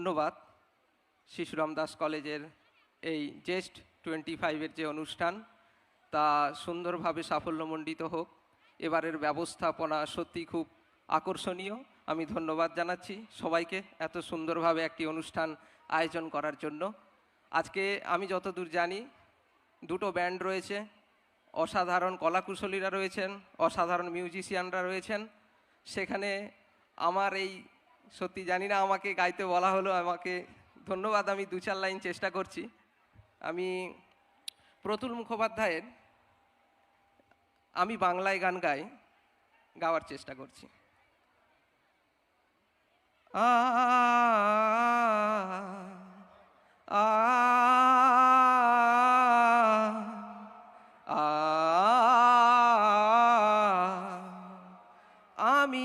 ধন্যবাদ শিশুরাম দাস কলেজের এই জেস্ট টোয়েন্টি ফাইভের যে অনুষ্ঠান, তা সুন্দরভাবে সাফল্যমণ্ডিত হোক। এবারের ব্যবস্থাপনা সত্যি খুব আকর্ষণীয়। আমি ধন্যবাদ জানাচ্ছি সবাইকে এত সুন্দরভাবে একটি অনুষ্ঠান আয়োজন করার জন্য। আজকে আমি যতদূর জানি, দুটো ব্যান্ড রয়েছে। অসাধারণ কলাকুশলীরা রয়েছেন, অসাধারণ মিউজিশিয়ানরা রয়েছেন। সেখানে আমার এই সত্যি জানি না, আমাকে গাইতে বলা হলো, আমাকে ধন্যবাদ, আমি দু চার লাইন চেষ্টা করছি। আমি প্রতুল মুখোপাধ্যায়ের আমি বাংলায় গান গাই, গাওয়ার চেষ্টা করছি। আ আ আমি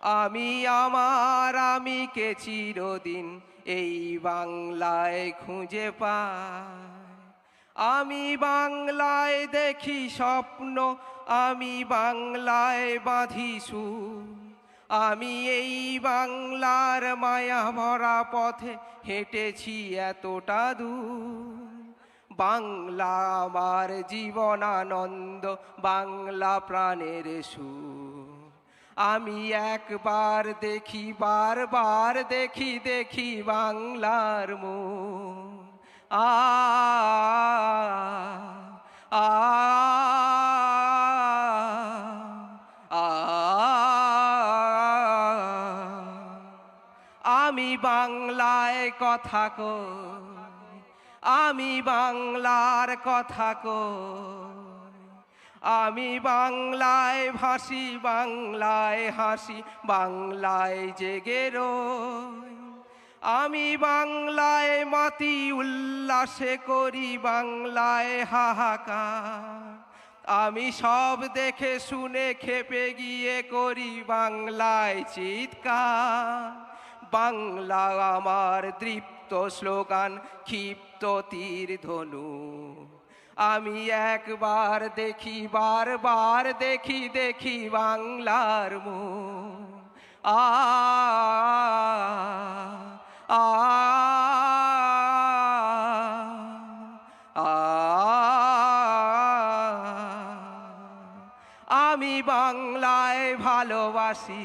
আমি আমার, আমি কে চিরদিন এই বাংলায় খুঁজে পাই? আমি বাংলায় দেখি স্বপ্ন, আমি বাংলায় বাঁধি সুর। আমি এই বাংলার মায়া ভরা পথে হেঁটেছি এতটা দূর। বাংলা আমার জীবনানন্দ, বাংলা প্রাণের সুর। আমি একবার দেখি, বারবার দেখি দেখি বাংলার মো আ, আমি বাংলায় কথা কই, আমি বাংলার কথা কই। আমি বাংলায় ভাসি, বাংলায় হাসি, বাংলায় জেগে আমি বাংলায় মাতি উল্লাসে করি, বাংলায় হাহাকার। আমি সব দেখে শুনে খেপে গিয়ে করি, বাংলায় চিৎকার। বাংলা আমার দৃপ্ত স্লোগান ক্ষিপ্ত তীর ধনু। আমি একবার দেখি, বারবার দেখি দেখি বাংলার আ আ আ, আমি বাংলায় ভালোবাসি।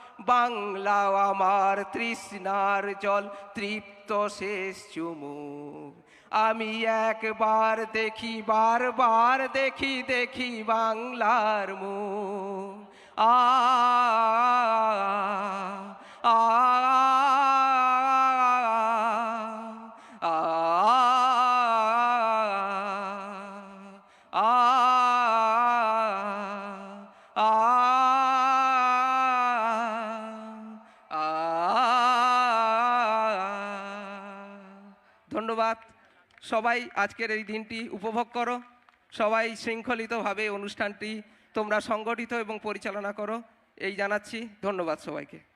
বাংলা আমার তৃষ্ণার জল, তৃপ্ত শেষ চুমু আমি একবার দেখি, বারবার দেখি দেখি বাংলার মু আ আ আ ধন্যবাদ। সবাই আজকের এই দিনটি উপভোগ করো। সবাই শৃঙ্খলিতভাবে অনুষ্ঠানটি তোমরা সংগঠিত এবং পরিচালনা করো। এই জানাচ্ছি। ধন্যবাদ সবাইকে।